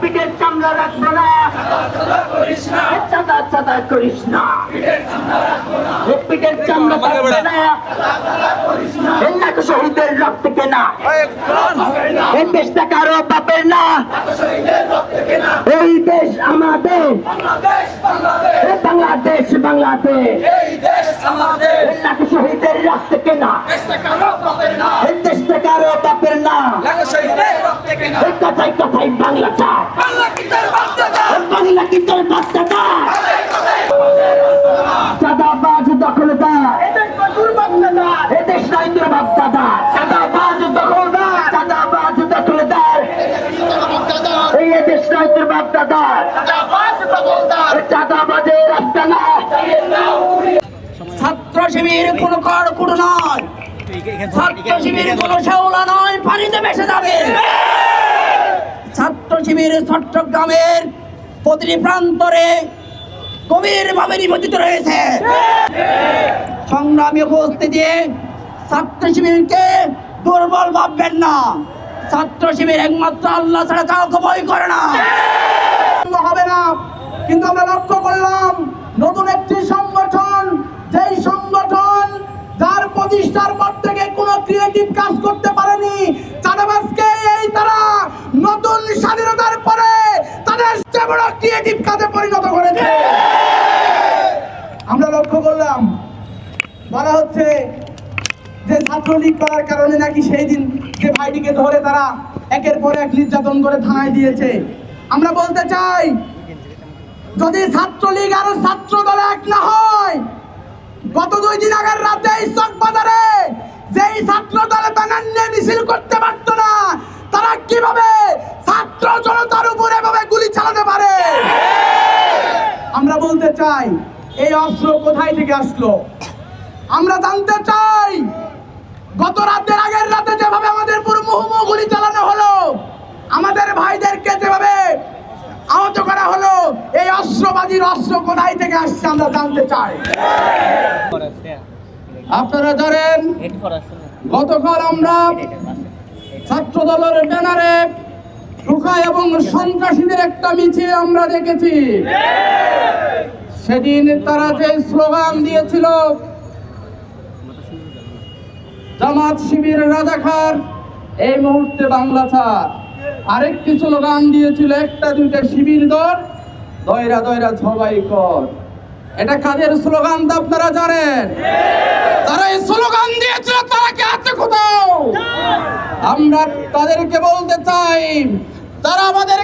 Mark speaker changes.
Speaker 1: পিঠের চামড়া রাখব না। চাঁদা চাঁদা করিস না। পিঠের চামড়া থাকবে না। এই শহীদের রক্ত কেনা। এই দেশটা কারও বাপের না। এই দেশ আমাদের। বাংলাদেশ বাংলাদেশ। এই লাখ শহীদের রক্ত কেনা। এই দেশটা কারও বাপের না। এই কথাই কথাই বাংলা চায় বাংলা কি তোর বাচ্চাটা। বাচ্চাটা। চাঁদাবাজ দখলদার। চাঁদাবাজ দখলদার। এই এদেশ নাই তোর বাচ্চাদার চাঁদাবাজের রাস্তা না। ছাত্র শিবির কোন কর নয়। ছাত্র শিবির কোন শেওলা নয়। পানিতে ভেসে যাবে। ছাত্র শিবির চট্টগ্রামের প্রতিটি প্রান্তরে গভীর ভাবে নিবেদিত রয়েছে। সংগ্রামী উপস্থিতি ছাত্র শিবিরকে দুর্বল ভাববেন না। ছাত্র শিবির একমাত্র আল্লাহ ছাড়া কাউকে ভয় করে না।
Speaker 2: হবে না, কিন্তু আমরা লক্ষ্য করলাম বড় আমরা লক্ষ্য করলাম, বলা হচ্ছে যে ছাত্রলীগ করার কারণে নাকি সেই দিন যে ভাইটিকে ধরে তারা একের পর এক নির্যাতন করে থানায় দিয়েছে। আমরা বলতে চাই, যদি ছাত্রলীগ আর ছাত্র দল এক না হয়, গত দুই দিন আগের রাতে চক যেই ছাত্র দল ব্যানার নিয়ে মিছিল করতে বলতে চাই, এই অস্ত্র কোথায় থেকে আসলো? আমরা জানতে চাই, গত রাতের আগের রাতে যেভাবে আমাদের পুরো মুহুমুহ গুলি চালানো হলো, আমাদের ভাইদেরকে যেভাবে আহত করা হলো, এই অস্ত্রবাদীর অস্ত্র কোথায় থেকে আসছে আমরা জানতে চাই। আপনারা জানেন গতকাল আমরা ছাত্র দলের ব্যানারে ঢুকা এবং সন্ত্রাসীদের একটা মিছিল আমরা দেখেছি। সেদিন তারা যে স্লোগান দিয়েছিল, জামাত শিবির রাজাখার এই মুহূর্তে বাংলা ছাড়। আরেকটি স্লোগান দিয়েছিল, একটা, দুইটা শিবির দর, দয়রা দয়রা সবাই কর। এটা কাদের স্লোগান তা আপনারা জানেন? তারা এই স্লোগান দিয়েছিল, তারা কি আছে কোথাও আমরা তাদেরকে বলতে চাই তারা আমাদেরকে বাংলা ছাড়া